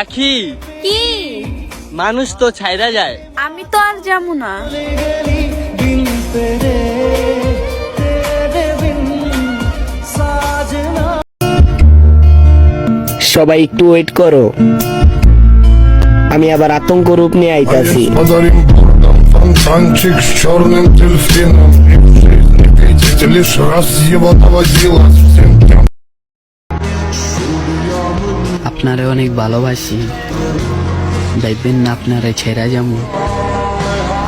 পাখি কি মানুষ তো ছাইরা যায় আমি তো আর যাবো না সবাই একটু ওয়েট করো আমি আবার আতঙ্ক রূপ নিয়ে আইতাছি Подарим городом фонтанчик с черным дельфином И в жизни видите лишь раз его доводила всем আপনারে অনেক ভালোবাসি। দেখবেন না আপনারে ছেড়া যাব।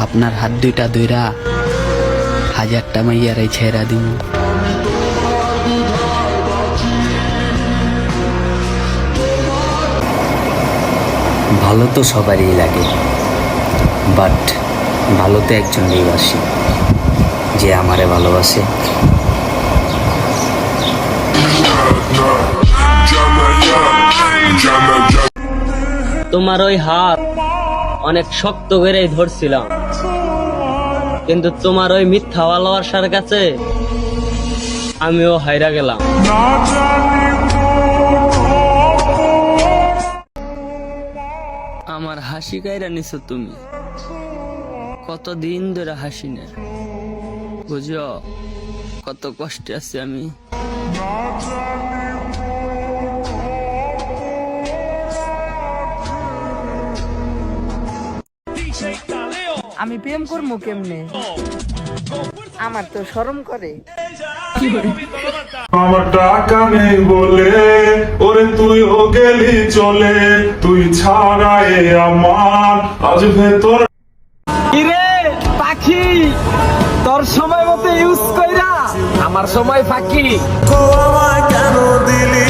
আপনার হাত দুইটা দুইরা হাজারটা মাইয়ারে ছেড়া দিব। ভালো তো সবারই লাগে, বাট ভালো তো একজনই বাসি যে আমারে ভালোবাসে। তোমার ওই হাত অনেক শক্ত করে ধরছিলাম। কিন্তু তোমার ওই মিথ্যা ভালোবাসার কাছে আমিও হাইরা গেলাম। আমার হাসি কাইরা নিছো তুমি। কতদিন ধরে হাসি না। বুঝো, কত কষ্টে আছি আমি। আমি প্রেম করব কেমনে? আমার তো শরম করে। আমার টাকা নেই বলে ওরে তুই ও গেলি চলে তুই ছাড়া এ আমার। আজ ভেতর কিরে পাখি তোর সময় মতো ইউজ কইরা আমার সময় ফাঁকি। কেন দিলি?